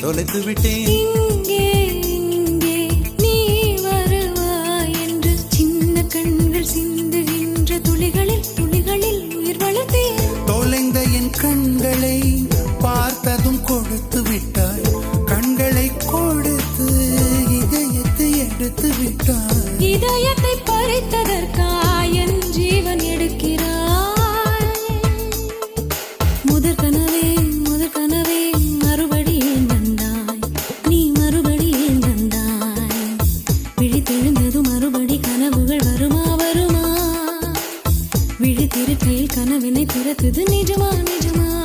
தொலைத்து விட்டேன். இங்கே நீ வருவாய் என்று சின்ன கண்கள் சிந்துகின்ற துளிகளில் துளிகளில் உயிர் வளர்த்தேன். தொலைந்த என் கண்களை பார்த்ததும் கொடுத்து விட்டாய். கண்களை கொடுத்து இதயத்தை எடுத்து விட்டாய். இதயத்தை பறித்ததற்காய் என் ஜீவன் எடுக்கிறாய். முதற் கனவே விழித்தெழுந்ததும் மறுபடி கனவுகள் வருமா வருமா? விழித்திருக்கையில் கனவினை திறத்தது நிஜமா நிஜமா?